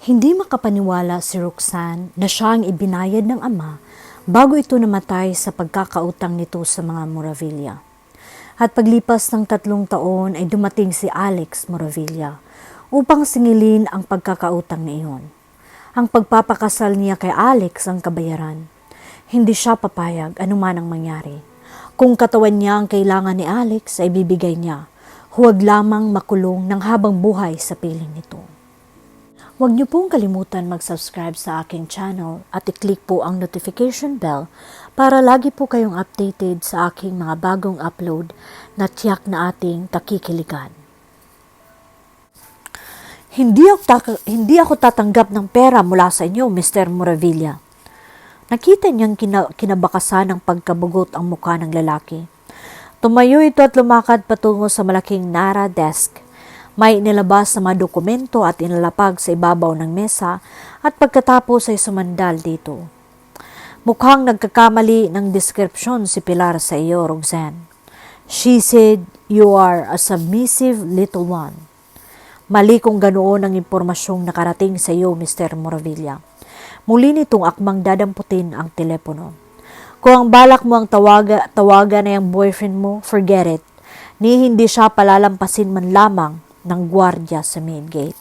Hindi makapaniwala si Roxanne na siya ang ibinayad ng ama bago ito namatay sa pagkakautang nito sa mga Moravilla. At paglipas ng tatlong taon ay dumating si Alex Moravilla upang singilin ang pagkakautang na iyon. Ang pagpapakasal niya kay Alex ang kabayaran. Hindi siya papayag anuman ang mangyari. Kung katawan niya ang kailangan ni Alex ay bibigay niya. Huwag lamang makulong ng habang buhay sa piling nito. Huwag niyo pong kalimutan mag-subscribe sa aking channel at i-click po ang notification bell para lagi po kayong updated sa aking mga bagong upload na tiyak na ating kakikiligan. Hindi ako, tak- hindi ako tatanggap ng pera mula sa inyo, Mr. Moravilla. Nakita niyang kina- kinabakasan ng pagkabugot ang mukha ng lalaki. Tumayo ito at lumakad patungo sa malaking Nara desk. May inilabas na mga dokumento at inalapag sa ibabaw ng mesa at pagkatapos ay sumandal dito. Mukhang nagkakamali ng description si Pilar sa iyo, Roxanne. She said, you are a submissive little one. Mali kung ganoon ang impormasyong nakarating sa iyo, Mr. Moravilla. Muli nitong akmang dadamputin ang telepono. Kung ang balak mo ang tawaga, tawagan na yung boyfriend mo, forget it. Ni hindi siya palalampasin man lamang ng gwardya sa main gate.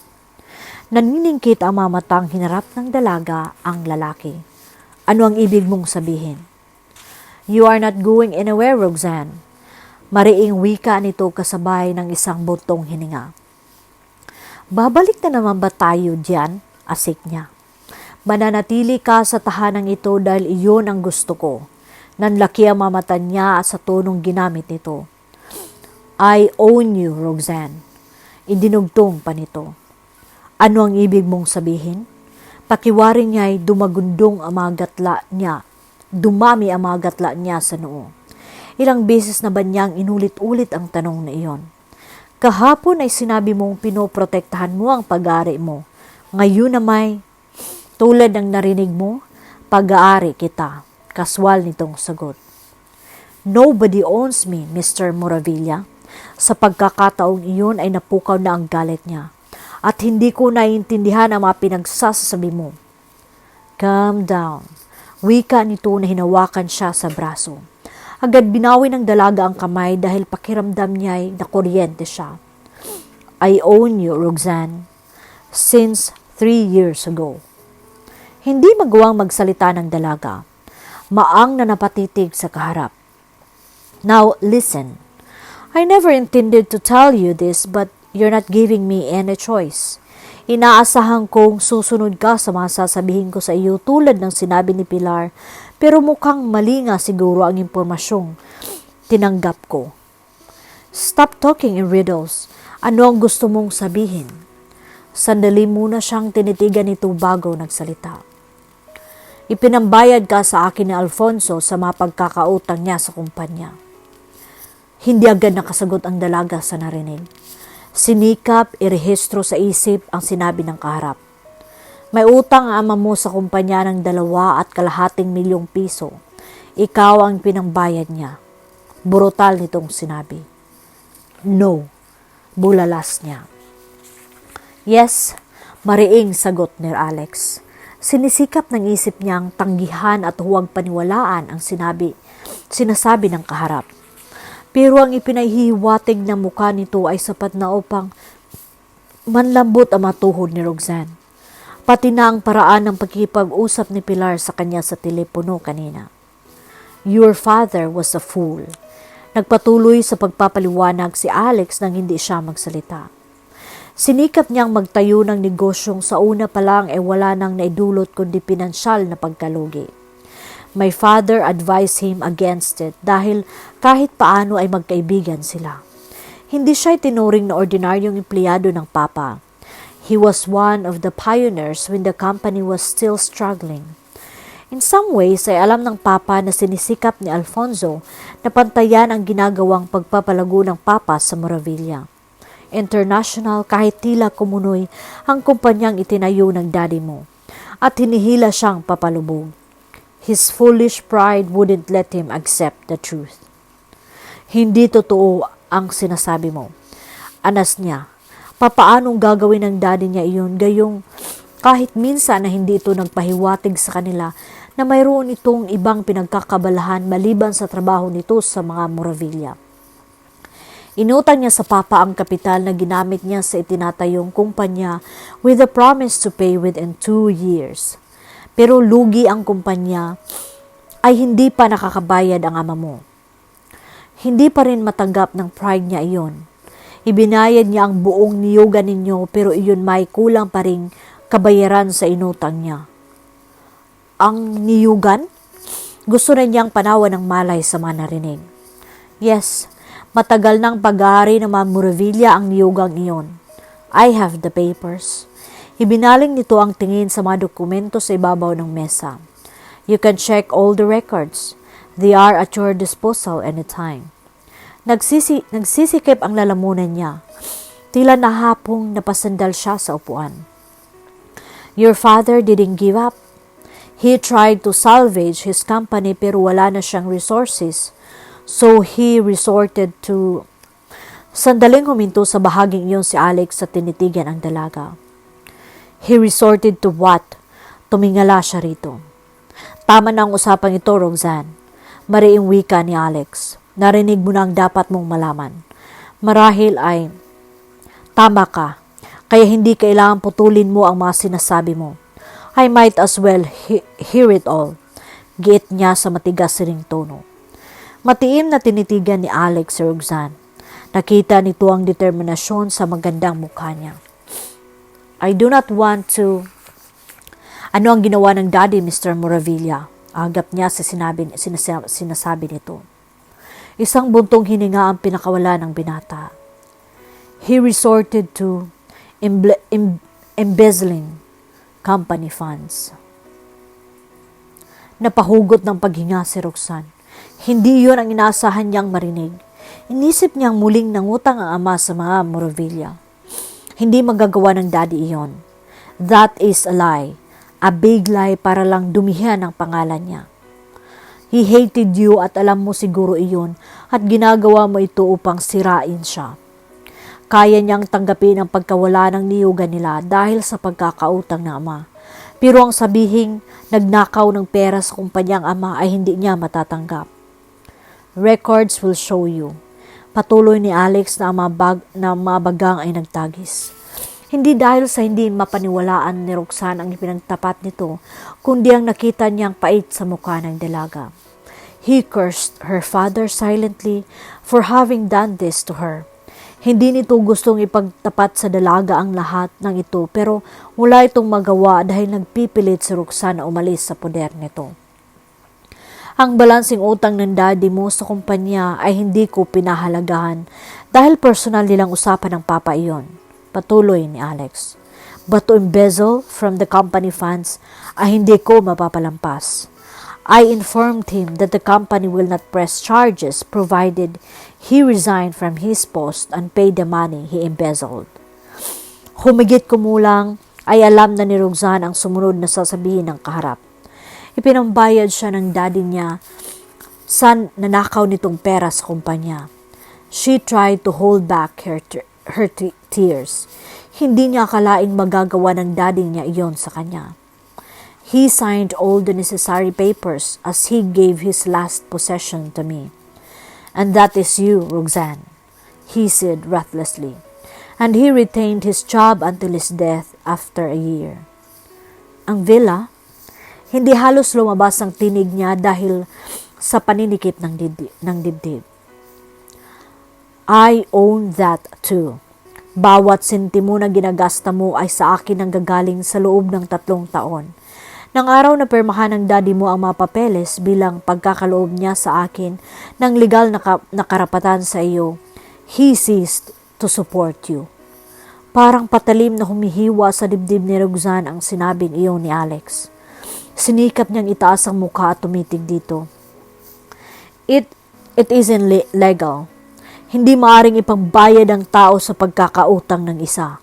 Naniningkit ang mga matang hinarap ng dalaga ang lalaki. Ano ang ibig mong sabihin? You are not going anywhere, Roxanne. Mariing wika nito kasabay ng isang butong hininga. Babalik na naman ba tayo diyan? Asik niya. Mananatili ka sa tahanang ito dahil iyon ang gusto ko. Nanlaki ang mamata niya sa tonong ginamit nito. I own you, Roxanne. Idinugtong pa nito. Ano ang ibig mong sabihin? Pakiwari niya ay dumagundong ang mga gatla niya. Dumami ang mga gatla niya sa noo. Ilang beses na ba niyang inulit-ulit ang tanong na iyon? Kahapon ay sinabi mong pinoprotektahan mo ang pag-aari mo. Ngayon na may, tulad ng narinig mo, pag-aari kita. Kaswal nitong sagot. Nobody owns me, Mr. Moravilla. Sa pagkakataong iyon ay napukaw na ang galit niya. At hindi ko naiintindihan ang mga pinagsasabi mo. Calm down. Wika nito na hinawakan siya sa braso. Agad binawi ng dalaga ang kamay dahil pakiramdam niya ay nakuryente siya. I own you, Roxanne, since three years ago. Hindi magawang magsalita ng dalaga. Maang na napatitig sa kaharap. Now, listen. I never intended to tell you this but you're not giving me any choice. Inaasahan kong susunod ka sa mga sasabihin ko sa iyo tulad ng sinabi ni Pilar pero mukhang mali nga siguro ang impormasyong tinanggap ko. Stop talking in riddles. Ano ang gusto mong sabihin? Sandali muna siyang tinitigan nito bago nagsalita. Ipinambayad ka sa akin ni Alfonso sa mga pagkakautang niya sa kumpanya. Hindi agad nakasagot ang dalaga sa narinig. Sinikap, irehistro sa isip ang sinabi ng kaharap. May utang ang ama mo sa kumpanya ng dalawa at kalahating milyong piso. Ikaw ang pinambayad niya. Brutal nitong sinabi. No, bulalas niya. Yes, mariing sagot ni Alex. Sinisikap ng isip niyang tanggihan at huwag paniwalaan ang sinabi, sinasabi ng kaharap. Pero ang ipinahihiwatig ng mukha nito ay sapat na upang manlambot ang matuhod ni Roxanne. Pati na ang paraan ng pagkipag-usap ni Pilar sa kanya sa telepono kanina. Your father was a fool. Nagpatuloy sa pagpapaliwanag si Alex nang hindi siya magsalita. Sinikap niyang magtayo ng negosyong sa una pa lang ay wala nang naidulot kundi pinansyal na pagkalugi. My father advised him against it dahil kahit paano ay magkaibigan sila. Hindi siya tinuring na ordinaryong empleyado ng papa. He was one of the pioneers when the company was still struggling. In some ways ay alam ng papa na sinisikap ni Alfonso na pantayan ang ginagawang pagpapalago ng papa sa Moravilla. International kahit tila kumunoy ang kumpanyang itinayo ng daddy mo at hinihila siyang papalubog. His foolish pride wouldn't let him accept the truth. Hindi totoo ang sinasabi mo. Anas niya, papaanong gagawin ng daddy niya iyon gayong kahit minsan na hindi ito nagpahiwatig sa kanila na mayroon itong ibang pinagkakabalahan maliban sa trabaho nito sa mga Moravilla. Inutang niya sa papa ang kapital na ginamit niya sa itinatayong kumpanya with a promise to pay within two years. Pero lugi ang kumpanya ay hindi pa nakakabayad ang ama mo. Hindi pa rin matanggap ng pride niya iyon. Ibinayad niya ang buong niyugan ninyo pero iyon may kulang pa rin kabayaran sa inutang niya. Ang niyugan? Gusto na niyang panawan ng malay sa mga narinig. Yes, matagal ng pag-aari ng mga Muravilla ang niyugang iyon. I have the papers. Ibinaling nito ang tingin sa mga dokumento sa ibabaw ng mesa. You can check all the records. They are at your disposal anytime. Nagsisi, nagsisikip ang lalamunan niya. Tila nahapong napasandal siya sa upuan. Your father didn't give up. He tried to salvage his company pero wala na siyang resources. So he resorted to... Sandaling huminto sa bahaging iyon si Alex sa tinitigan ang dalaga. He resorted to what? Tumingala siya rito. Tama na ang usapang ito, Roxanne. Mariing wika ni Alex. Narinig mo na ang dapat mong malaman. Marahil ay, tama ka, kaya hindi kailangan putulin mo ang mga sinasabi mo. I might as well he- hear it all. Giit niya sa matigas ring tono. Matiim na tinitigan ni Alex si Roxanne. Nakita nito ang determinasyon sa magandang mukha niya. I do not want to... Ano ang ginawa ng daddy, Mr. Moravilla? Agap niya sa sinabi, sinasa, sinasabi nito. Isang buntong hininga ang pinakawala ng binata. He resorted to emble- em- embezzling company funds. Napahugot ng paghinga si Roxanne. Hindi yon ang inaasahan niyang marinig. Inisip niyang muling nangutang ang ama sa mga Moravilla. Hindi magagawa ng daddy iyon. That is a lie. A big lie para lang dumihan ang pangalan niya. He hated you at alam mo siguro iyon at ginagawa mo ito upang sirain siya. Kaya niyang tanggapin ang pagkawala ng niyugan nila dahil sa pagkakautang ng ama. Pero ang sabihing nagnakaw ng pera sa kumpanyang ama ay hindi niya matatanggap. Records will show you. Patuloy ni Alex na ang mabag, na mabagang ay nagtagis. Hindi dahil sa hindi mapaniwalaan ni Roxanne ang ipinagtapat nito, kundi ang nakita niyang pait sa mukha ng dalaga. He cursed her father silently for having done this to her. Hindi nito gustong ipagtapat sa dalaga ang lahat ng ito pero wala itong magawa dahil nagpipilit si Roxanne na umalis sa poder nito. Ang balansing utang ng daddy mo sa kumpanya ay hindi ko pinahalagahan dahil personal nilang usapan ng papa iyon. Patuloy ni Alex. But to embezzle from the company funds ay hindi ko mapapalampas. I informed him that the company will not press charges provided he resigned from his post and paid the money he embezzled. Humigit kumulang ay alam na ni Roxanne ang sumunod na sasabihin ng kaharap. Ipinambayad siya ng daddy niya sa nanakaw nitong pera sa kumpanya. She tried to hold back her, her tears. Hindi niya akalaing magagawa ng daddy niya iyon sa kanya. He signed all the necessary papers as he gave his last possession to me. And that is you, Roxanne, he said breathlessly. And he retained his job until his death after a year. Ang villa, hindi halos lumabas ang tinig niya dahil sa paninikip ng dibdib. Ng dibdib. I own that too. Bawat sentimo na ginagasta mo ay sa akin ang gagaling sa loob ng tatlong taon. Nang araw na permahan ng daddy mo ang mga papeles bilang pagkakaloob niya sa akin ng legal na, ka- na karapatan sa iyo, he ceased to support you. Parang patalim na humihiwa sa dibdib ni Roxanne ang sinabing iyon ni Alex. Sinikap niyang itaas ang mukha at tumitig dito. It, it isn't le- legal. Hindi maaring ipangbayad ang tao sa pagkakautang ng isa.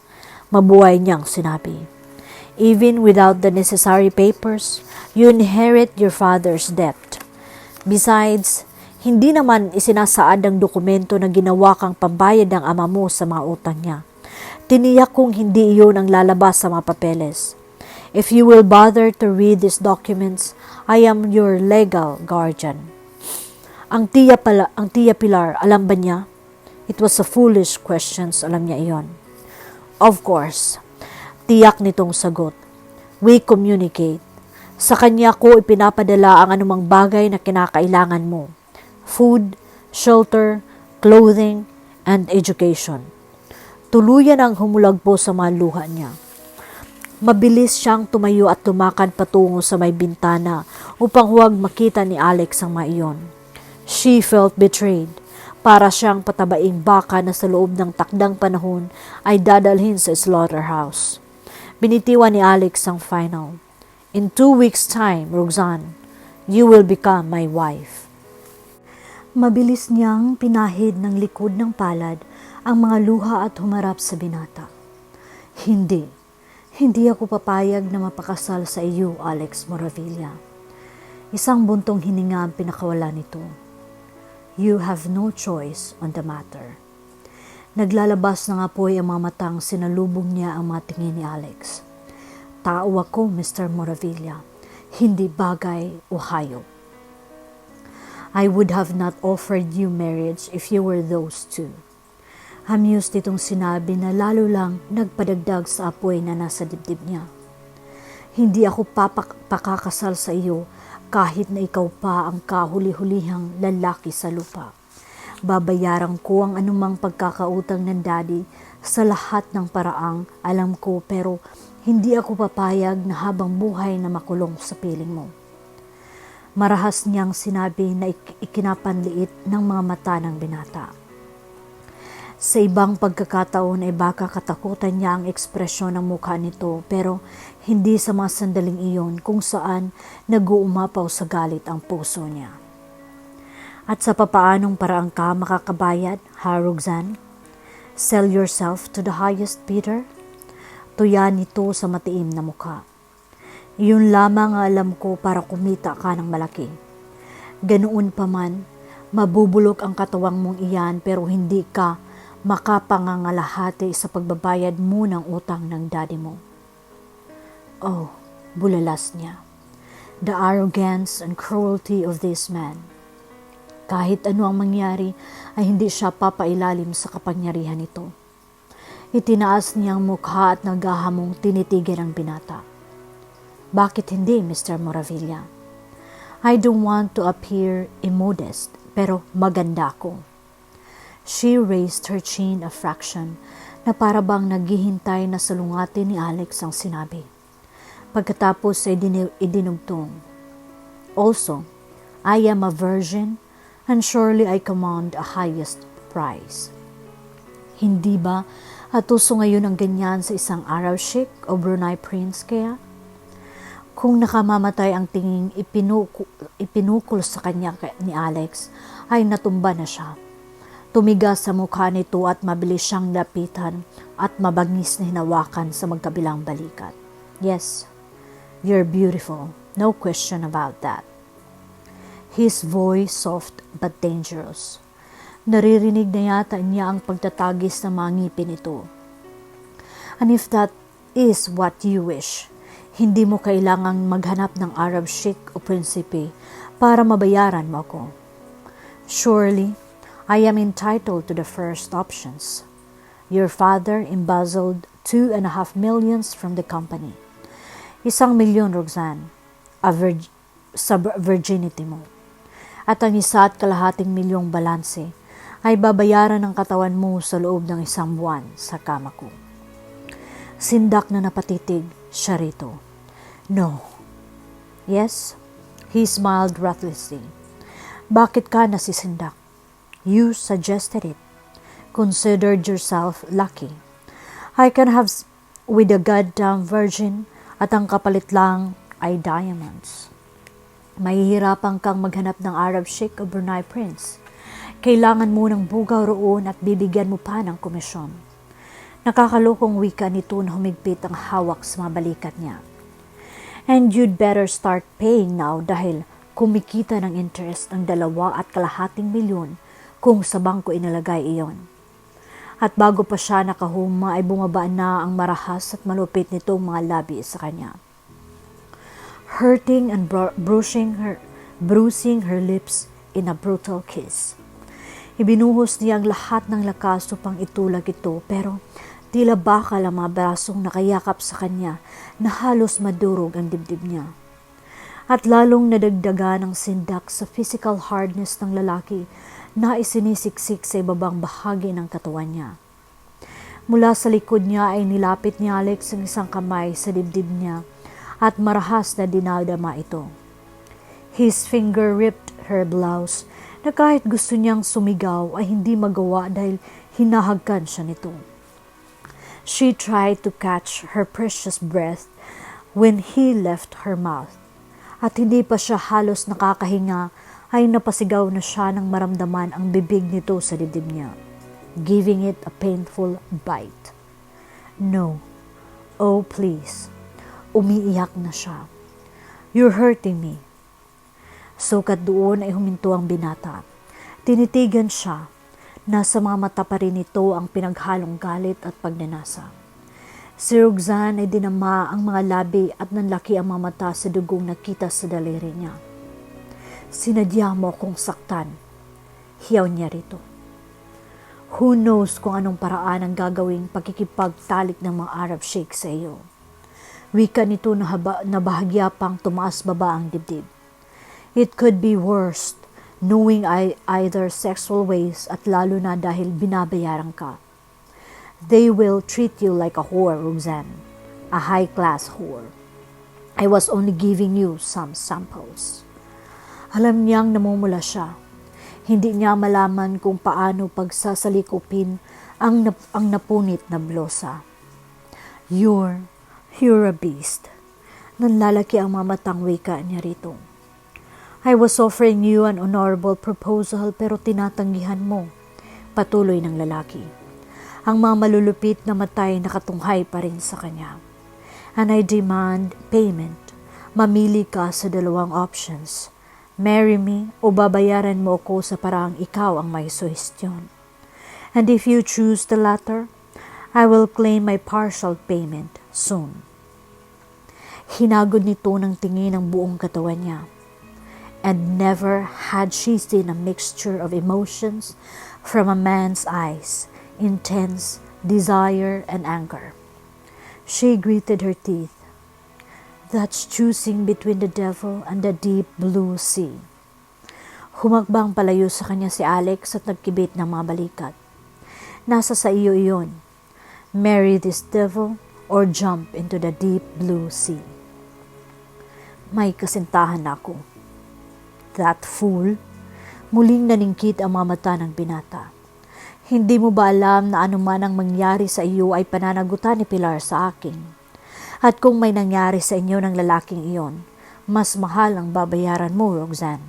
Mabuhay niyang sinabi. Even without the necessary papers, you inherit your father's debt. Besides, hindi naman isinasaad ang dokumento na ginawa kang pambayad ng ama mo sa mga utang niya. Tiniyak kong hindi iyon ang lalabas sa mga papeles. If you will bother to read these documents, I am your legal guardian. Ang tiya, pala, ang tiya Pilar, alam ba niya? It was a foolish questions, alam niya iyon. Of course, tiyak nitong sagot. We communicate. Sa kanya ko ipinapadala ang anumang bagay na kinakailangan mo. Food, shelter, clothing, and education. Tuluyan ang humulagpo sa mga luha niya. Mabilis siyang tumayo at tumakad patungo sa may bintana upang huwag makita ni Alex ang mga iyon. She felt betrayed. Para siyang patabaing baka na sa loob ng takdang panahon ay dadalhin sa slaughterhouse. Binitiwan ni Alex ang final. In two weeks' time, Roxanne, you will become my wife. Mabilis niyang pinahid ng likod ng palad ang mga luha at humarap sa binata. Hindi. Hindi ako papayag na mapakasal sa iyo, Alex Moravilla. Isang buntong hininga ang pinakawala nito. You have no choice on the matter. Naglalabas na nga po ang mga matang sinalubong niya ang mga tingin ni Alex. Tao ako, Mr. Moravilla. Hindi bagay o hayop. I would have not offered you marriage if you were those two. Amused itong sinabi na lalo lang nagpadagdag sa apoy na nasa dibdib niya. Hindi ako papak pakakasal sa iyo kahit na ikaw pa ang kahuli-hulihang lalaki sa lupa. Babayaran ko ang anumang pagkakautang ng daddy sa lahat ng paraang alam ko pero hindi ako papayag na habang buhay na makulong sa piling mo. Marahas niyang sinabi na ik- ikinapanliit ng mga mata ng binata. Sa ibang pagkakataon ay baka katakutan niya ang ekspresyon ng mukha nito pero hindi sa mga sandaling iyon kung saan nag-uumapaw sa galit ang puso niya. At sa papaanong paraang ka makakabayad, ha Roxanne? Sell yourself to the highest bidder? Tuya nito sa matiim na mukha. Iyon lamang ang alam ko para kumita ka ng malaki. Ganoon pa man, mabubulok ang katawang mong iyan pero hindi ka makapangangalahati sa pagbabayad mo ng utang ng daddy mo. Oh, bulalas niya. The arrogance and cruelty of this man. Kahit ano ang mangyari ay hindi siya papailalim sa kapangyarihan nito. Itinaas niyang mukha at nagahamong tinitigan ang binata. Bakit hindi, Mr. Moravilla? I don't want to appear immodest, pero maganda ako. She raised her chin a fraction na para bang naghihintay na salungatin ni Alex ang sinabi. Pagkatapos ay din- idinugtong. Also, I am a virgin and surely I command a highest price. Hindi ba at uso ngayon ang ganyan sa isang Arab Sheikh o Brunei Prince kaya? Kung nakamamatay ang tinging ipinuku, ipinukol sa kanya ni Alex, ay natumba na siya. Tumigas sa mukha nito at mabilis siyang lapitan at mabangis na hinawakan sa magkabilang balikat. Yes, you're beautiful. No question about that. His voice soft but dangerous. Naririnig na yata niya ang pagtatagis ng mga ngipin nito. And if that is what you wish, hindi mo kailangang maghanap ng Arab sheikh o prinsipe para mabayaran mo ako. Surely, I am entitled to the first options. Your father embezzled two and a half millions from the company. Isang milyon, Roxanne, a virg- sa vir- virginity mo. At ang isa at kalahating milyong balanse ay babayaran ng katawan mo sa loob ng isang buwan sa kama ko. Sindak na napatitig siya rito. No. Yes? He smiled breathlessly. Bakit ka nasisindak? You suggested it. Considered yourself lucky. I can have with a goddamn virgin at ang kapalit lang ay diamonds. Mahihirapan kang maghanap ng Arab Sheikh o Brunei Prince. Kailangan mo ng bugaw roon at bibigyan mo pa ng komisyon. Nakakalokong wika nito na humigpit ang hawak sa mga balikat niya. And you'd better start paying now dahil kumikita ng interest ang dalawa at kalahating milyon kung sa bangko inalagay iyon. At bago pa siya nakahuma ay bumaba na ang marahas at malupit nitong mga labi sa kanya. hurting and bru- bruising her, bruising her lips in a brutal kiss. Ibinuhos niya ang lahat ng lakas upang itulag ito pero tila bakal ang mga brasong nakayakap sa kanya na halos madurog ang dibdib niya. At lalong nadagdaga ng sindak sa physical hardness ng lalaki na isinisiksik sa ibabang bahagi ng katawan niya. Mula sa likod niya ay nilapit ni Alex ang isang kamay sa dibdib niya at marahas na dinadama ito. His finger ripped her blouse na kahit gusto niyang sumigaw ay hindi magawa dahil hinahagkan siya nito. She tried to catch her precious breath when he left her mouth. At hindi pa siya halos nakakahinga ay napasigaw na siya nang maramdaman ang bibig nito sa dibdib niya, giving it a painful bite. No. Oh, please. Umiiyak na siya. You're hurting me. Sukat doon ay huminto ang binata. Tinitigan siya. Nasa mga mata pa rin ito ang pinaghalong galit at pagnanasa. Si Roxanne ay dinama ang mga labi at nanlaki ang mga mata sa dugong nakita sa daliri niya. Sinadya mo akong saktan. Hiyaw niya rito. Who knows kung anong paraan ang gagawing pagkikipagtalik ng mga Arab Sheikh sa iyo. Wika nito na, haba, na bahagya pang tumaas baba ang dibdib. It could be worse knowing I, either sexual ways at lalo na dahil binabayaran ka. They will treat you like a whore, Roxanne. A high-class whore. I was only giving you some samples. Alam niyang namumula siya. Hindi niya malaman kung paano pagsasalikupin ang, nap- ang napunit na blosa. You're, you're a beast. Nanlalaki ang mamatang wika niya rito. I was offering you an honorable proposal pero tinatanggihan mo. Patuloy ng lalaki. Ang mga malulupit na matay nakatunghay pa rin sa kanya. And I demand payment. Mamili ka sa dalawang options. Marry me o babayaran mo ako sa paraang ikaw ang may suhestyon. And if you choose the latter, I will claim my partial payment soon. Hinagod nito ng tingin ang buong katawan niya and never had she seen a mixture of emotions from a man's eyes intense desire and anger. She gritted her teeth. That's choosing between the devil and the deep blue sea. Humakbang palayo sa kanya si Alex at nagkibit ng mga balikat. Nasa sa iyo iyon. Marry this devil or jump into the deep blue sea. May kasintahan ako. That fool. Muling naningkit ang mga mata ng binata. Hindi mo ba alam na anuman ang mangyari sa iyo ay pananagutan ni Pilar sa akin? At kung may nangyari sa inyo ng lalaking iyon, mas mahal ang babayaran mo, Roxanne.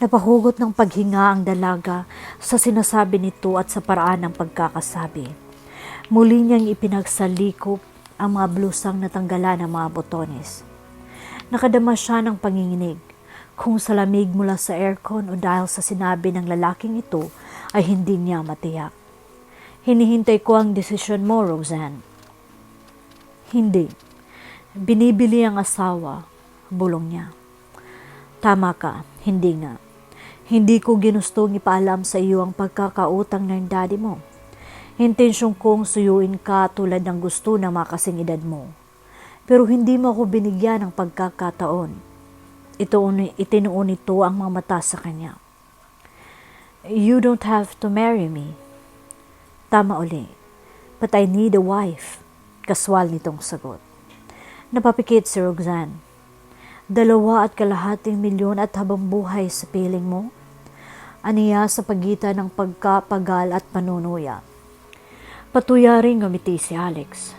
Napahugot ng paghinga ang dalaga sa sinasabi nito at sa paraan ng pagkakasabi. Muli niyang ipinagsalikop ang mga blusang natanggalan ng mga botones. Nakadama siya ng panginginig kung sa lamig mula sa aircon o dahil sa sinabi ng lalaking ito ay hindi niya matiyak. Hinihintay ko ang desisyon mo, Roseanne. Hindi. Binibili ang asawa, bulong niya. Tama ka, hindi nga. Hindi ko ginustong ipaalam sa iyo ang pagkakautang ng daddy mo. Intensyon kong suyuin ka tulad ng gusto ng makasing edad mo. Pero hindi mo ako binigyan ng pagkakataon. Ito, itinuon ito ang mga mata sa kanya. You don't have to marry me. Tama uli. But I need a wife. Kaswal nitong sagot. Napapikit si Roxanne. Dalawa at kalahating milyon at habang buhay sa piling mo? Aniya sa pagitan ng pagkapagal at panunuya. Patuyaring ngumiti si Alex.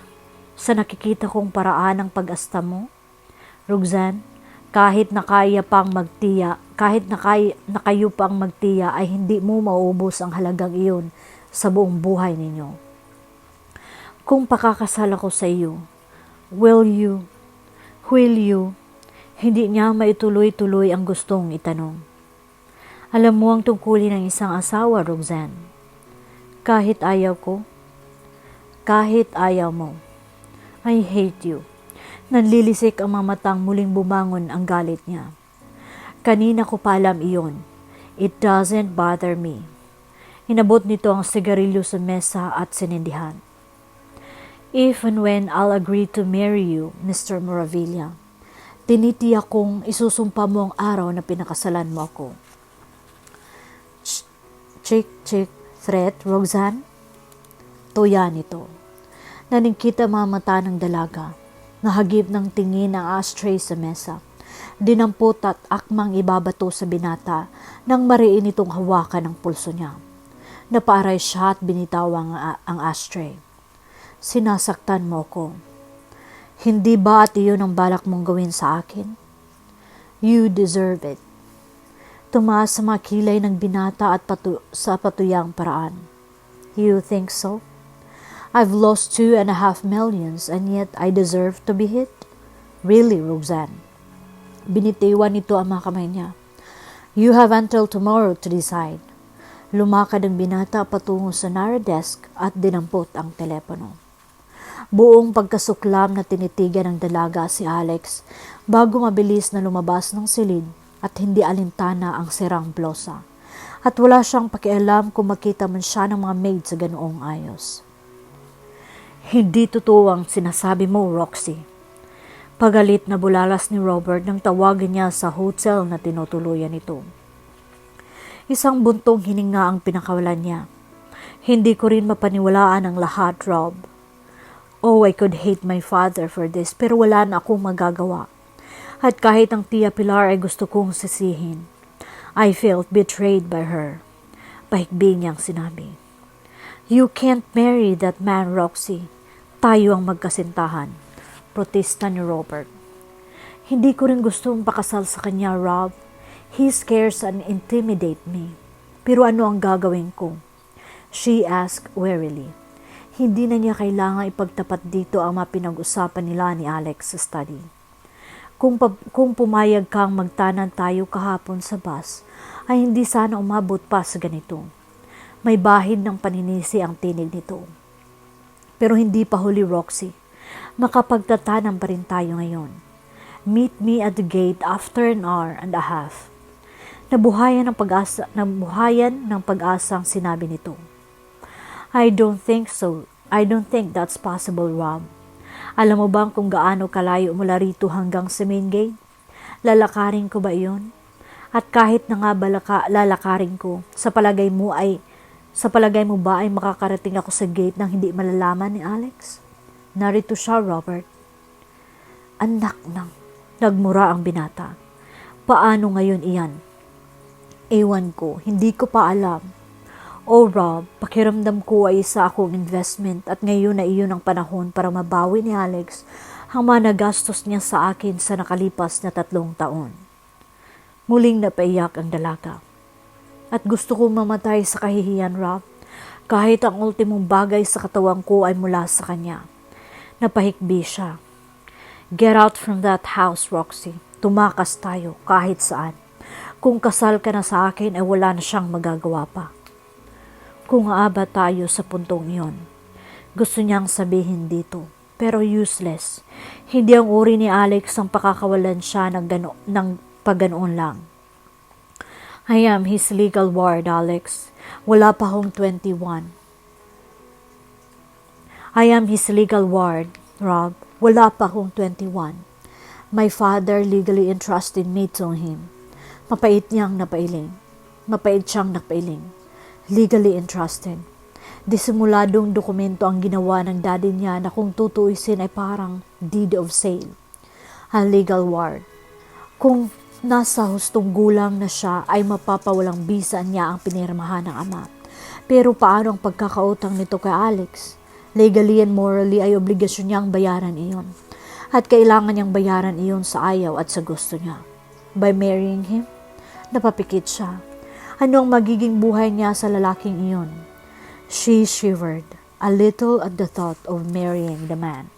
Sa nakikita kong paraan ng pag-asta mo, Roxanne, kahit nakaya pang magtiya, kahit nakay, nakayo pang magtiya ay hindi mo maubos ang halagang iyon sa buong buhay ninyo. Kung pakakasal ako sa iyo, will you, will you, hindi niya maituloy-tuloy ang gustong itanong. Alam mo ang tungkulin ng isang asawa, Roxanne. Kahit ayaw ko, kahit ayaw mo, I hate you. Nanlilisik ang mga muling bumangon ang galit niya. Kanina ko pa alam iyon. It doesn't bother me. Inabot nito ang sigarilyo sa mesa at sinindihan. If and when I'll agree to marry you, Mr. Moravilla, tinitiyak kong isusumpa mo ang araw na pinakasalan mo ako. Ch- Chick, chick, threat, Roxanne? Tuya nito. Naningkita mga mata ng dalaga. Nahagip ng tingin ang ashtray sa mesa. Dinampot at akmang ibabato sa binata nang mariin itong hawakan ng pulso niya. Napaaray siya at binitaw ang, ang ashtray. Sinasaktan mo ko. Hindi ba at iyon ang balak mong gawin sa akin? You deserve it. Tumaas sa mga kilay ng binata at patu- sa patuyang paraan. You think so? I've lost two and a half millions and yet I deserve to be hit? Really, Roxanne? Binitiwan nito ang mga kamay niya. You have until tomorrow to decide. Lumakad ang binata patungo sa narrow desk at dinampot ang telepono. Buong pagkasuklam na tinitigan ng dalaga si Alex bago mabilis na lumabas ng silid at hindi alintana ang sirang blosa. At wala siyang pakialam kung makita man siya ng mga maid sa ganoong ayos. Hindi totoo ang sinasabi mo, Roxy. Pagalit na bulalas ni Robert nang tawagan niya sa hotel na tinutuluyan nito. Isang buntong hininga ang pinakawalan niya. Hindi ko rin mapaniwalaan ang lahat, Rob. Oh, I could hate my father for this pero wala na akong magagawa. At kahit ang Tia Pilar ay gusto kong sisihin, I felt betrayed by her. Pahikbi niyang sinabi. You can't marry that man, Roxy. Tayo ang magkasintahan. Protesta ni Robert. Hindi ko rin gustong pakasal sa kanya, Rob. He scares and intimidate me. Pero ano ang gagawin ko? She asked wearily. Hindi na niya kailangan ipagtapat dito ang mga pinag-usapan nila ni Alex sa study. Kung, pa- kung pumayag kang magtanan tayo kahapon sa bus, ay hindi sana umabot pa sa ganito. May bahid ng paninisi ang tinig nito. Pero hindi pa huli Roxy. Makapagtatanan pa rin tayo ngayon. Meet me at the gate after an hour and a half. Nabuhayan ng pag-asa, nabuhayan ng pag-asang sinabi nito. I don't think so. I don't think that's possible, Rob. Alam mo bang kung gaano kalayo mula rito hanggang sa main gate? Lalakarin ko ba iyon? At kahit na nga balaka, lalakarin ko, sa palagay mo ay sa palagay mo ba ay makakarating ako sa gate nang hindi malalaman ni Alex? Narito siya, Robert. Anak nang, nagmura ang binata. Paano ngayon iyan? Ewan ko, hindi ko pa alam. Oh Rob, pakiramdam ko ay isa akong investment at ngayon na iyon ang panahon para mabawi ni Alex ang mga nagastos niya sa akin sa nakalipas na tatlong taon. Muling napaiyak ang dalaga. At gusto kong mamatay sa kahihiyan, Rob, kahit ang ultimong bagay sa katawan ko ay mula sa kanya. Napahikbi siya. Get out from that house, Roxy. Tumakas tayo kahit saan. Kung kasal ka na sa akin ay wala na siyang magagawa pa. Kung aaba tayo sa puntong iyon. Gusto niyang sabihin dito, pero useless. Hindi ang uri ni Alex ang pakakawalan siya ng, gano- ng paganoon lang. I am his legal ward, Alex. Wala pa akong 21. I am his legal ward, Rob. Wala pa akong 21. My father legally entrusted me to him. Mapait niyang napailing. Mapait siyang napailing. Legally entrusted. Disimuladong dokumento ang ginawa ng daddy niya na kung tutuisin ay parang deed of sale. Ang legal ward. Kung nasa hustong gulang na siya ay mapapawalang bisa niya ang pinirmahan ng ama. Pero paano ang pagkakautang nito kay Alex? Legally and morally ay obligasyon niyang bayaran iyon. At kailangan niyang bayaran iyon sa ayaw at sa gusto niya. By marrying him, napapikit siya. Ano ang magiging buhay niya sa lalaking iyon? She shivered a little at the thought of marrying the man.